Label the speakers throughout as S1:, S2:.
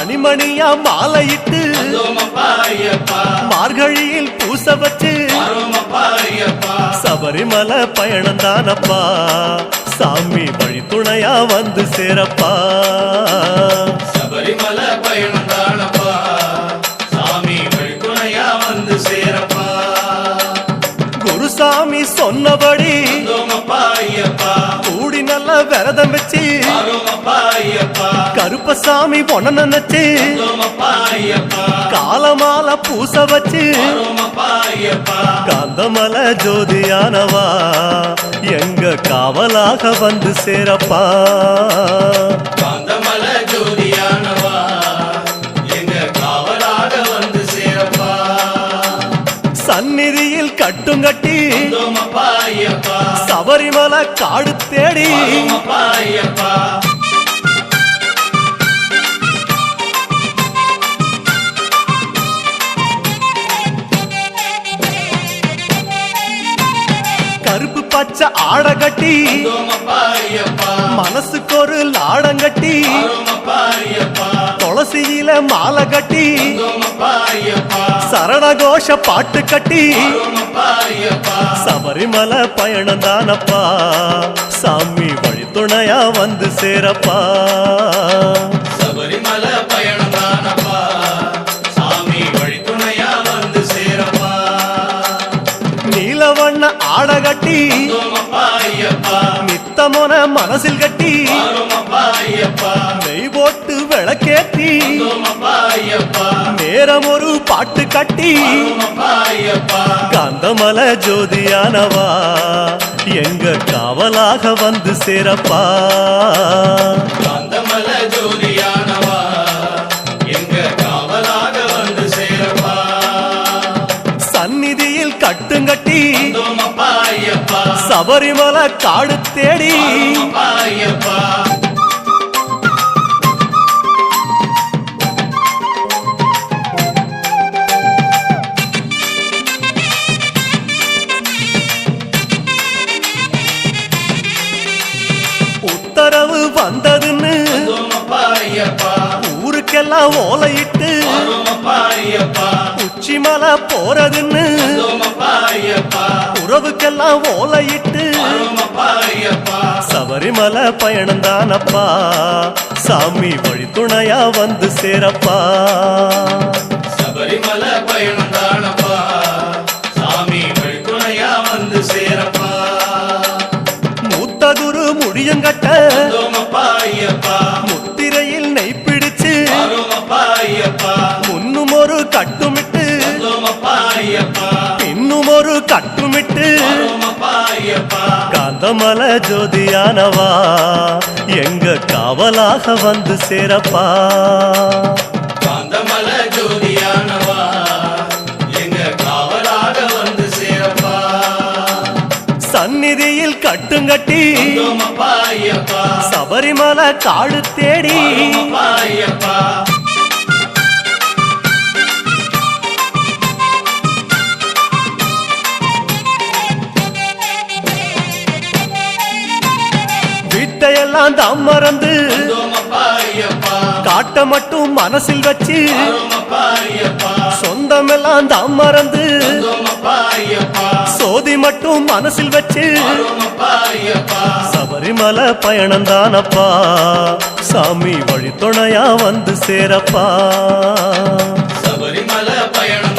S1: மணிமணியா மாலையிட்டு மார்கழியில் பூச வச்சு சபரிமலை பயணம் தானப்பா. சாமி வழி துணையா வந்து சேரப்பா.
S2: சபரிமலை பயணம் தானப்பா. சாமி வழித்துணையா வந்து சேரப்பா.
S1: குருசாமி சொன்னபடி கூடி நல்ல விரதம் வச்சு கருப்பசாமி பொண்ண நினைச்சு காலமால பூச வச்சு காந்தமல ஜோதியானவா எங்க காவலாக வந்து சேரப்பா.
S2: காந்தமல ஜோதியானவா எங்க காவலாக வந்து சேரப்பா.
S1: சந்நிதியில் கட்டும் கட்டி சபரிமலை காடு தேடி கட்டி. மனசுக்கு ஒரு லாடம் கட்டி. துளசியில மாலை கட்டி. சரணகோஷ பாட்டு கட்டி. சபரிமலை பயணம் தானப்பா. சாமி வழி துணையா வந்து சேரப்பா.
S2: சபரிமலை பயணம் தானப்பா. சாமி வழித்துணையா வந்து சேரப்பா.
S1: நீலவண்ண ஆட கட்டி.
S2: வந்தோமப்பா ஐயப்பா
S1: நித்தமொன மனசில் கட்டி. நெய் போட்டு விளக்கேத்தி. நேரம் ஒரு பாட்டு கட்டி. காந்தமல ஜோதியானவா எங்க காவலாக வந்து சேரப்பா.
S2: காந்தமல ஜோதியானவா எங்க காவலாக வந்து சேரப்பா.
S1: சந்நிதியில் கட்டுங்கட்டி. சபரிமலை காடு தேடி. உத்தரவு வந்ததுன்னு ஊருக்கெல்லாம் ஓலையிட்டு உச்சிமலை போறதுன்னு உறவுக்கெல்லாம் ஓலையிட்டு சபரிமலை பயணம் தானப்பா சாமி வழி துணையா வந்து சேரப்பா.
S2: சபரிமலை பயணம் தானப்பா சாமி வழித்துணையா வந்து சேரப்பா.
S1: மூத்த குரு முடியங்கட்ட முத்திரையில் நெய் பிடிச்சு. முன்னும் ஒரு கட்டுமிட்டு. ஒரு கட்டுமிட்டு. காந்தமல ஜோதியானவா? எங்க காவலாக வந்து சேரப்பா?
S2: காந்தமல ஜோதியானவா? எங்க காவலாக வந்து சேரப்பா?
S1: சந்நிதியில் கட்டுங்கட்டி. சபரிமலை காடு தேடி. சொந்தமெல்லாம் தாம் மறந்து காட்ட மட்டும் மனசில் வச்சு சொந்தமெல்லாம் தாம் மறந்து சோதி மட்டும் மனசில் வச்சு சபரிமலை பயணம் தானப்பா சாமி வழி துணையா வந்து சேரப்பா.
S2: சபரிமலை பயணம்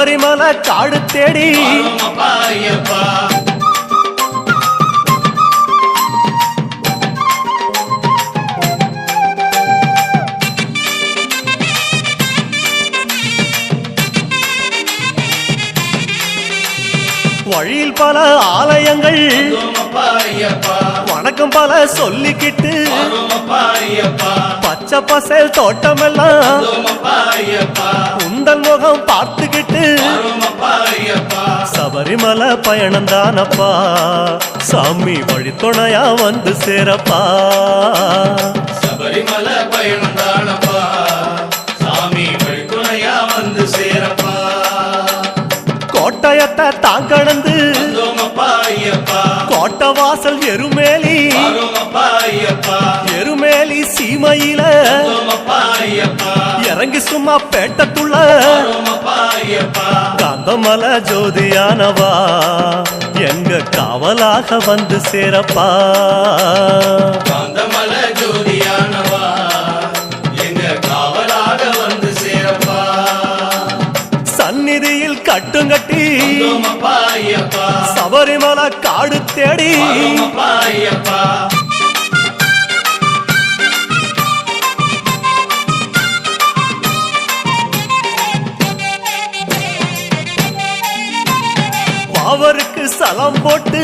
S1: சபரிமலை காடு தேடி. பல ஆலயங்கள். வணக்கம் பல சொல்லிக்கிட்டு. பச்சை பசேல் தோட்டமெல்லாம். உந்தன் முகம் பார்த்துக்கிட்டு. சபரிமலை பயணம் தானப்பா. சாமி வழி துணையா வந்து சேரப்பா.
S2: சபரிமலை பயணம் தானப்பா. சாமி வழித்துணையா வந்து சேரப்பா.
S1: கோட்டயத்தை தான் கடந்து
S2: வந்தோமப்பா ஐயப்பா
S1: கோட்டை வாசல் எருமேலி எருமேலி சீமையில. இறங்கி சும்மா பேட்டத்துள்ள. காந்தமல ஜோதியானவா. எங்க காவலாக வந்து சேரப்பா.
S2: வந்தோமப்பா ஐயப்பா
S1: சபரிமலை காடு தேடி. அவருக்கு சலம் போட்டு.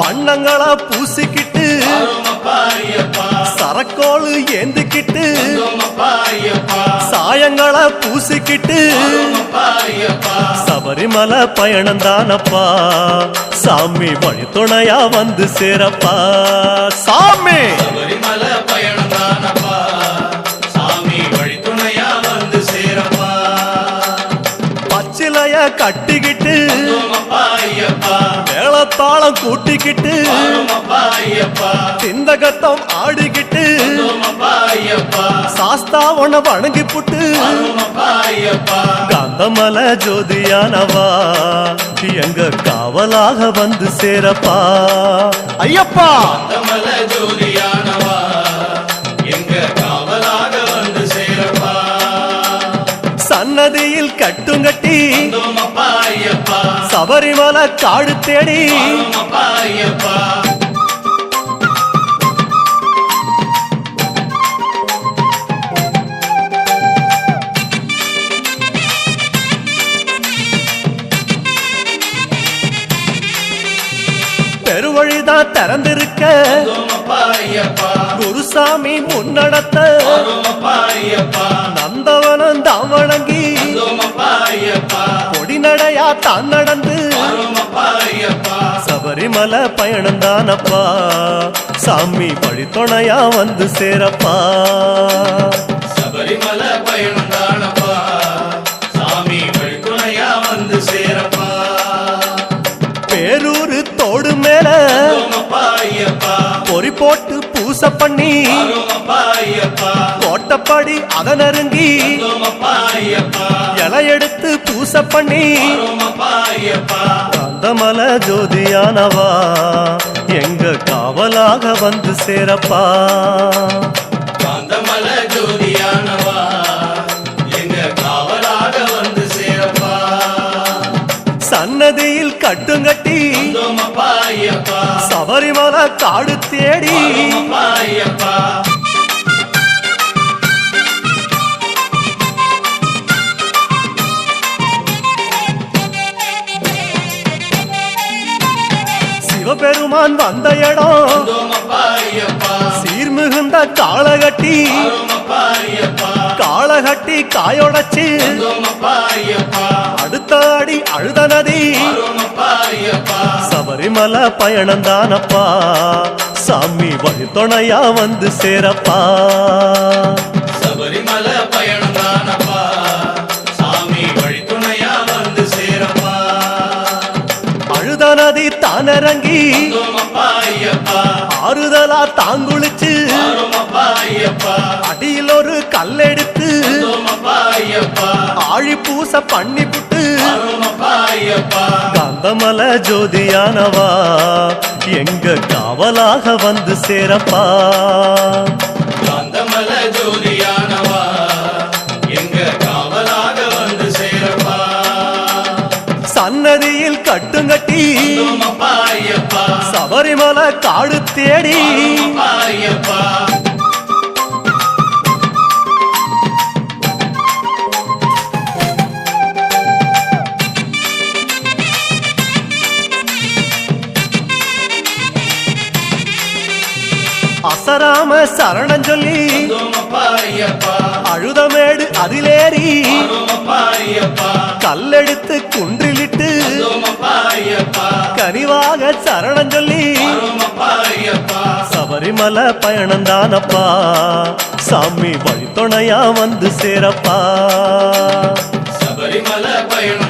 S1: வண்ணங்களா பூசிக்கிட்டு. சரக்கோளு ஏந்திக்கிட்டு சாயங்களா பூசிக்கிட்டு சபரிமலை பயணம் தானப்பா. சாமி வழி துணையா வந்து சேரப்பா. சாமி!
S2: சபரிமலை பயணம் தானப்பா. சாமி வழித்துணையா வந்து சேரப்பா.
S1: பச்சிலைய
S2: ஐயப்பா
S1: மேளத்தாளம் கூட்டிக்கிட்டு சிந்தகத்தம் ஆடிக்கிட்டு
S2: ஐயப்பா
S1: சாஸ்தாவன வணங்கி புட்டு காந்தமல ஜோதியானவா எங்க காவலாக வந்து சேரப்பா. ஐயப்பா!
S2: காந்தமல
S1: கட்டுங்கட்டி
S2: வந்தோமப்பா ஐயப்பா.
S1: சபரிமலை காடு தேடி பெருவழிதான் திறந்திருக்க குருசாமி முன்னடத்த நந்தவனம் தான் வணங்கி தான் நடந்து.
S2: வரோமப்பா
S1: சபரிமலை பயணம் தானப்பா. சாமி பழித்துணையா வந்து சேரப்பா.
S2: சபரிமலை
S1: பேரூரு தோடு மேல பொறி போட்டு பூச பண்ணி கோட்டப்படி அத நெருங்கி இலை எடுத்து பூச பண்ணி காந்தமல ஜோதியானவா எங்க காவலாக வந்து சேரப்பா. சன்னதியில் கட்டுங்கட்டி சபரிமலை காடு தேடி. சிவபெருமான் வந்த இடம். சீர்மிகுந்த காலகட்டி
S2: வரோமப்பா
S1: கட்டி காயொடச்சு.
S2: வந்தோமப்பா
S1: அடுத்த அடி அழுத நதி. சபரிமலை பயணம் தானப்பா. சாமி வழித்துணையா வந்து சேரப்பா.
S2: வந்தோமப்பா ஐயப்பா.
S1: ஆறுதலா தாங்குளிச்சு அடியில் ஒரு கல்லெடுத்து ஆழி பூச பண்ணி புட்டு காந்தமல ஜோதியானவா எங்க காவலாக வந்து சேரப்பா.
S2: காந்தமல ஜோதியானவா எங்க காவலாக வந்து சேரப்பா.
S1: சன்னதியில்
S2: ஐயப்பா
S1: சபரிமலை காடு தேடி. அசராம சரணம் சொல்லி அழுதமேடு அதிலேறி கல்லெடுத்து குன்றிலிட்டு கனிவாக சரணம் சொல்லி சபரிமலை பயணம் தானப்பா. சாமி வழித்துணையா வந்து சேரப்பா.
S2: சபரிமலை பயணம்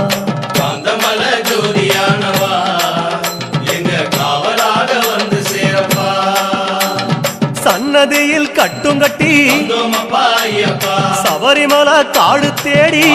S1: சபரிமல காடு தேடி